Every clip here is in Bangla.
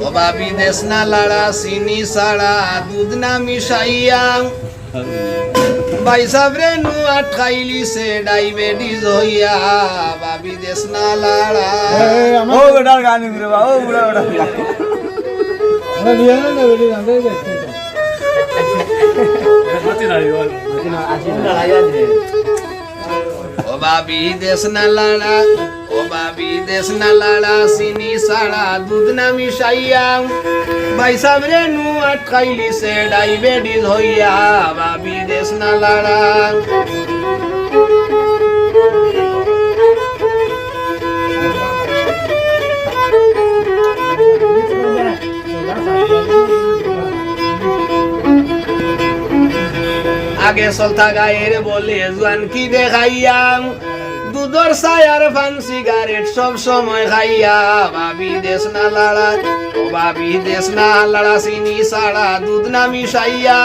বাবা বিদেশ না লাড়া চিনি সাড়া দুধ না মিশাইয়া বাইসাবরে নু আটকাইলি সে ডাইবেটিস হইয়া বাবা বিদেশ না লাড়া ও বেটার গান রে বা ও বাবি দেশ না লাড়া ও বাবি দেশ না লাড়া চিনি সাড়া দুধ না মিশাইয়া বাইসাবরে নু আটকাইলি সে ডাইবেটিস হইয়া বাবি দেশ না লাড়া আগে চলতা গায়ের বলে জোয়ান কি দেখাইয়া দুধর সায়ার ফান সিগারেট সব সময় খাইয়া। ভাবি দেশ না লাড়া, ও ভাবি দেশ না লাড়া, চিনি সাড়া দুধ না মিশাইয়া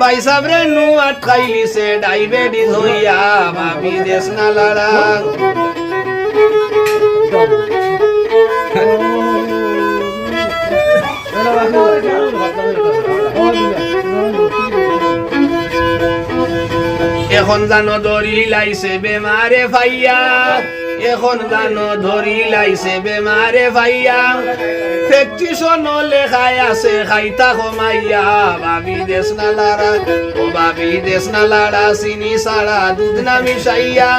বাইসাবরে নু আটকাইলি সে ডাইবেটিস হইয়া। ভাবি দেশ না লাড়া। এখন জানো ধরি লাইছে বেমারে ফাইয়া এখন জানো ধরি লাইছে বেমারে ফাইয়া ফেকটিশন লেখাই আছে, খাইতা কমাইয়া ভাবি দেশ না লাড়া, ও ভাবি দেশ না লাড়া, চিনি সাড়া দুধ না মিশাইয়া।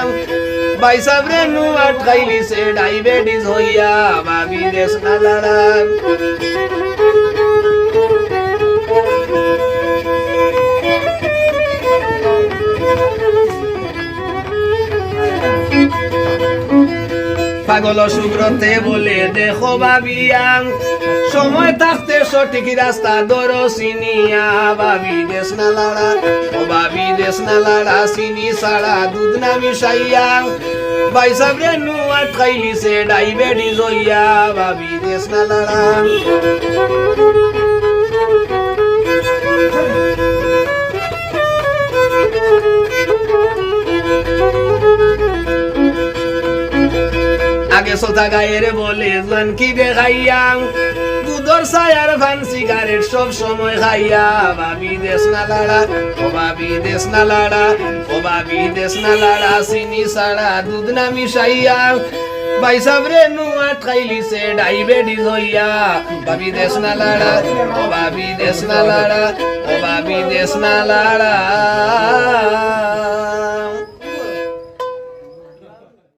বাইসাবরে নু আটকাইলিছে, ডাইবেটিস হইয়া, ভাবি দেশ না লাড়া। পাগল সুব্রতে বলে দেখো ভাবিয়াং। সময় থাকতে সঠিক রাস্তা ধরো চিনিয়া ভাবি দেশ না লাড়া, ও ভাবি দেশ না লাড়া চিনি সাড়া দুধ না মিশাইয়া। বাইসাবরে নু আটকাইলিছে ডাইবেটিস হইয়া ভাবি দেশ না লাড়া। আগে সোতা গায়ের বলে কি দেখাইয়া দুধর সায়ার ফান সিগারেট সব সময় খাইয়া ভাবি দেশ না লাড়া ও ভাবি দেশ না লাড়া ও ভাবি দেশ না লাড়া, চিনি সাড়া দুধ না মিশাইয়া বাইসাবরে নু আটকাইলিছে ডাইবেটিস হইয়া। ভাবি দেশ না লাড়া ও ভাবি দেশ না লাড়া ও ভাবি দেশ না লাড়া।